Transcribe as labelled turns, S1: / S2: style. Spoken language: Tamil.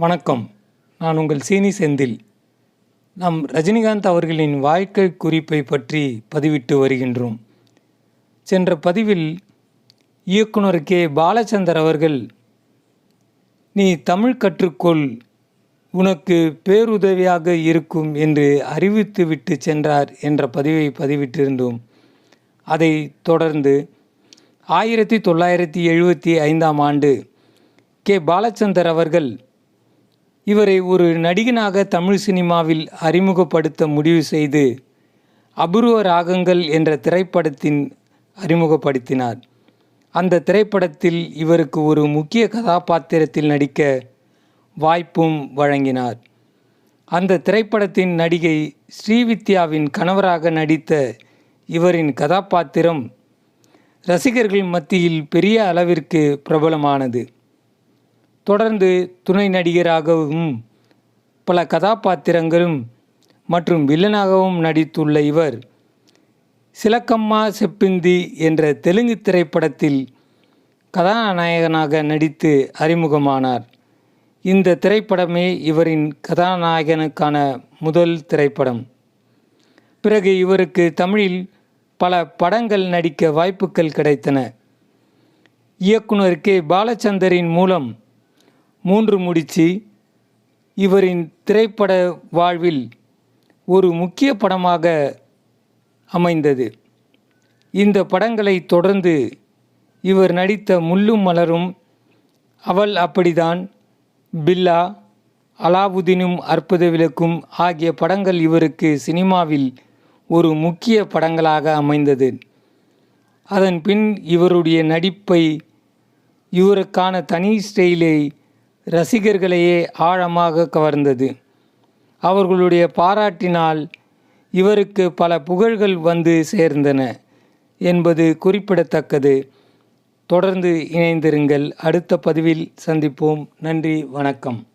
S1: வணக்கம். நான் உங்கள் சீனி செந்தில். நம் ரஜினிகாந்த் அவர்களின் வாழ்க்கை குறிப்பை பற்றி பதிவிட்டு வருகின்றோம். சென்ற பதிவில் இயக்குனர் கே. பாலச்சந்தர் அவர்கள் நீ தமிழ் கற்றுக்கொள் உனக்கு பேருதவியாக இருக்கும் என்று அறிவித்துவிட்டு சென்றார் என்ற பதிவை பதிவிட்டிருந்தோம். அதை தொடர்ந்து ஆயிரத்தி தொள்ளாயிரத்தி எழுபத்தி ஐந்தாம் ஆண்டு கே. பாலச்சந்தர் அவர்கள் இவரை ஒரு நடிகனாக தமிழ் சினிமாவில் அறிமுகப்படுத்த முடிவு செய்து அபூர்வ ராகங்கள் என்ற திரைப்படத்தின் அறிமுகப்படுத்தினார். அந்த திரைப்படத்தில் இவருக்கு ஒரு முக்கிய கதாபாத்திரத்தில் நடிக்க வாய்ப்பும் வழங்கினார். அந்த திரைப்படத்தின் நடிகை ஸ்ரீவித்யாவின் கணவராக நடித்த இவரின் கதாபாத்திரம் ரசிகர்கள் மத்தியில் பெரிய அளவிற்கு பிரபலமானது. தொடர்ந்து துணை நடிகராகவும் பல கதாபாத்திரங்களும் மற்றும் வில்லனாகவும் நடித்துள்ள இவர் சிலக்கம்மா செப்பிந்தி என்ற தெலுங்கு திரைப்படத்தில் கதாநாயகனாக நடித்து அறிமுகமானார். இந்த திரைப்படமே இவரின் கதாநாயகனுக்கான முதல் திரைப்படம். பிறகு இவருக்கு தமிழில் பல படங்கள் நடிக்க வாய்ப்புகள் கிடைத்தன. இயக்குனர் கே. பாலச்சந்தரின் மூலம் மூன்று முடிச்சு இவரின் திரைப்பட வாழ்வில் ஒரு முக்கிய படமாக அமைந்தது. இந்த படங்களை தொடர்ந்து இவர் நடித்த முள்ளும் மலரும் அவள் அப்படிதான் பில்லா அலாவுதீனும் அற்புத விளக்கும் ஆகிய படங்கள் இவருக்கு சினிமாவில் ஒரு முக்கிய படங்களாக அமைந்தது. அதன் பின் இவருடைய நடிப்பை இவருக்கான தனி ஸ்டைலை ரசிகர்களையே ஆழமாக கவர்ந்தது. அவர்களுடைய பாராட்டினால் இவருக்கு பல புகழ்கள் வந்து சேர்ந்தன என்பது குறிப்பிடத்தக்கது. தொடர்ந்து இணைந்திருங்கள். அடுத்த பதிவில் சந்திப்போம். நன்றி வணக்கம்.